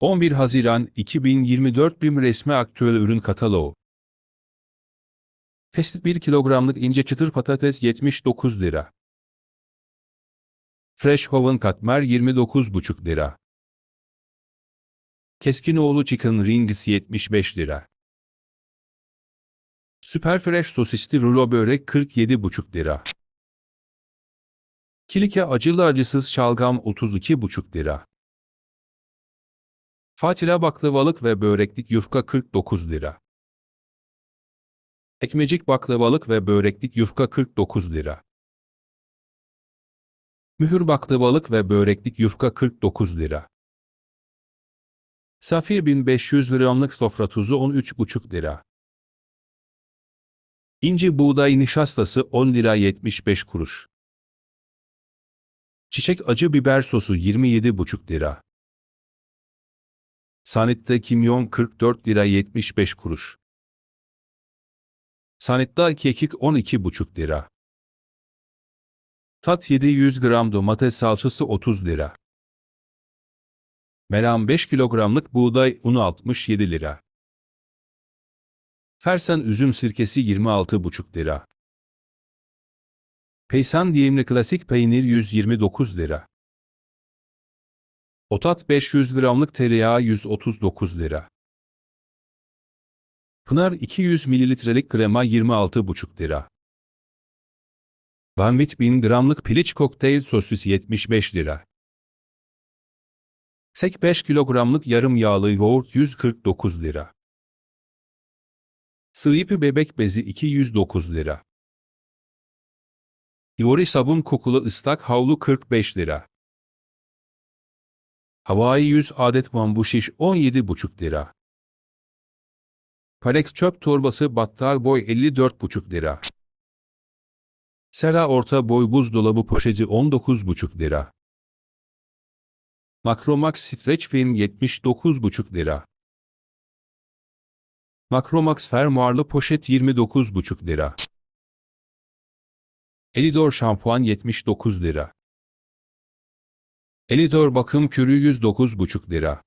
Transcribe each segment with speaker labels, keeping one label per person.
Speaker 1: 11 Haziran 2024 BİM resmi aktüel ürün kataloğu. Fast 1 kilogramlık ince çıtır patates 79 lira. Fresh Hoven katmer 29,5 lira. Keskinoğlu Chicken Rings 75 lira. Süper Fresh sosisli rulo börek 47,5 lira. Kilike acılı acısız şalgam 32,5 lira. Fatila baklavalık ve böreklik yufka 49 lira. Ekmecik baklavalık ve böreklik yufka 49 lira. Mühür baklavalık ve böreklik yufka 49 lira. Safir 1500 gramlık sofra tuzu 13,5 lira. İnci buğday nişastası 10 lira 75 kuruş. Çiçek acı biber sosu 27,5 lira. Sanit'te kimyon 44 lira 75 kuruş. Sanit'ta kekik 12,5 lira. Tat 700 gram domates salçası 30 lira. Meram 5 kilogramlık buğday unu 67 lira. Fersen üzüm sirkesi 26,5 lira. Peysan diyemli klasik peynir 129 lira. Otat 500 gramlık tereyağı 139 lira. Pınar 200 mililitrelik krema 26,5 lira. Banvit 1000 gramlık piliç kokteyl sosis 75 lira. Sek 5 kilogramlık yarım yağlı yoğurt 149 lira. Sığıpı bebek bezi 209 lira. Ivory sabun kokulu ıslak havlu 45 lira. Havai 100 adet bambu şiş 17,5 lira. Parex çöp torbası battal boy 54,5 lira. Sera orta boy buzdolabı poşeti 19,5 lira. Makromax Stretch Film 79,5 lira. Makromax fermuarlı poşet 29,5 lira. Elidor şampuan 79 lira. Elidor bakım kürü 109,5 lira.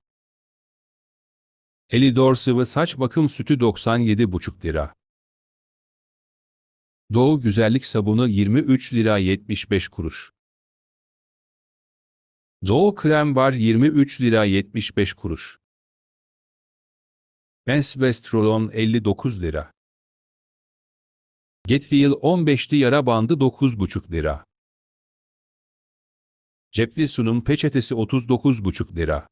Speaker 1: Elidor sıvı saç bakım sütü 97,5 lira. Doğu güzellik sabunu 23 lira 75 kuruş. Doğu krem bar 23 lira 75 kuruş. Benz Best Roll-On 59 lira. Getwheel 15'li yara bandı 9,5 lira. Cepli sunum peçetesi 39,5 lira.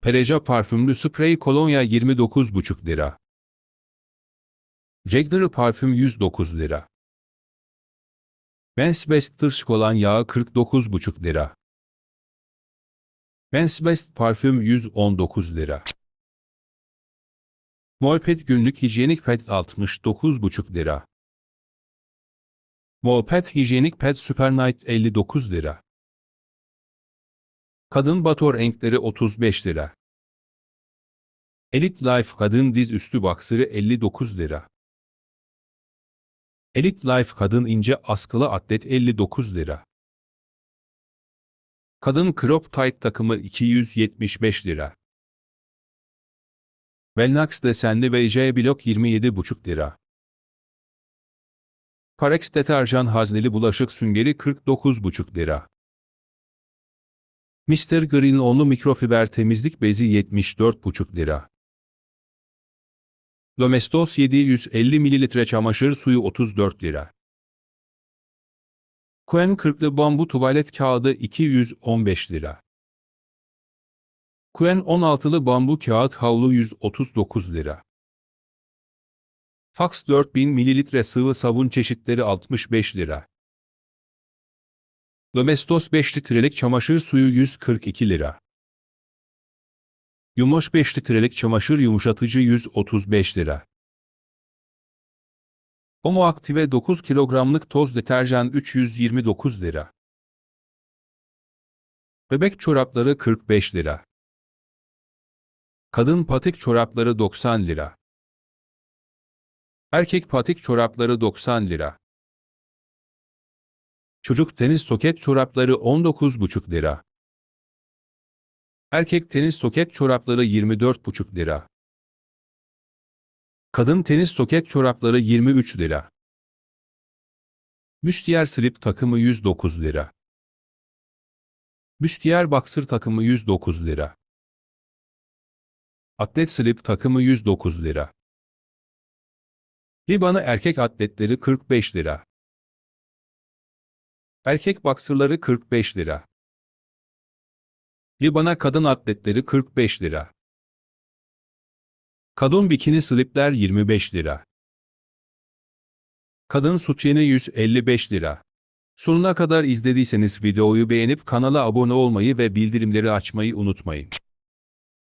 Speaker 1: Pereja parfümlü sprey kolonya 29,5 lira. Jagger parfüm 109 lira. Ben's Best tırşık olan yağı 49,5 lira. Ben's Best parfüm 119 lira. Molpet günlük hijyenik pet 69,5 lira. Molpet hijyenik pet Super Night 59 lira. Kadın bator renkleri 35 lira. Elite Life kadın diz üstü baksırı 59 lira. Elite Life kadın ince askılı atlet 59 lira. Kadın crop tight takımı 275 lira. Velnax desenli ve J blok 27,5 lira. Parex deterjan hazneli bulaşık süngeri 49,5 lira. Mr. Green onlu mikrofiber temizlik bezi 74,5 lira. Domestos 750 ml çamaşır suyu 34 lira. Quen 40'lı bambu tuvalet kağıdı 215 lira. Quen 16'lı bambu kağıt havlu 139 lira. Fax 4000 ml sıvı sabun çeşitleri 65 lira. Domestos 5 litrelik çamaşır suyu 142 lira. Yumoş 5 litrelik çamaşır yumuşatıcı 135 lira. Omo Aktive 9 kilogramlık toz deterjan 329 lira. Bebek çorapları 45 lira. Kadın patik çorapları 90 lira. Erkek patik çorapları 90 lira. Çocuk tenis soket çorapları 19,5 lira. Erkek tenis soket çorapları 24,5 lira. Kadın tenis soket çorapları 23 lira. Müstiyer slip takımı 109 lira. Müstiyer boxer takımı 109 lira. Atlet slip takımı 109 lira. Libana erkek atletleri 45 lira. Erkek boxerları 45 lira. Libana kadın atletleri 45 lira. Kadın bikini slipler 25 lira. Kadın sütyeni 155 lira. Sonuna kadar izlediyseniz videoyu beğenip kanala abone olmayı ve bildirimleri açmayı unutmayın.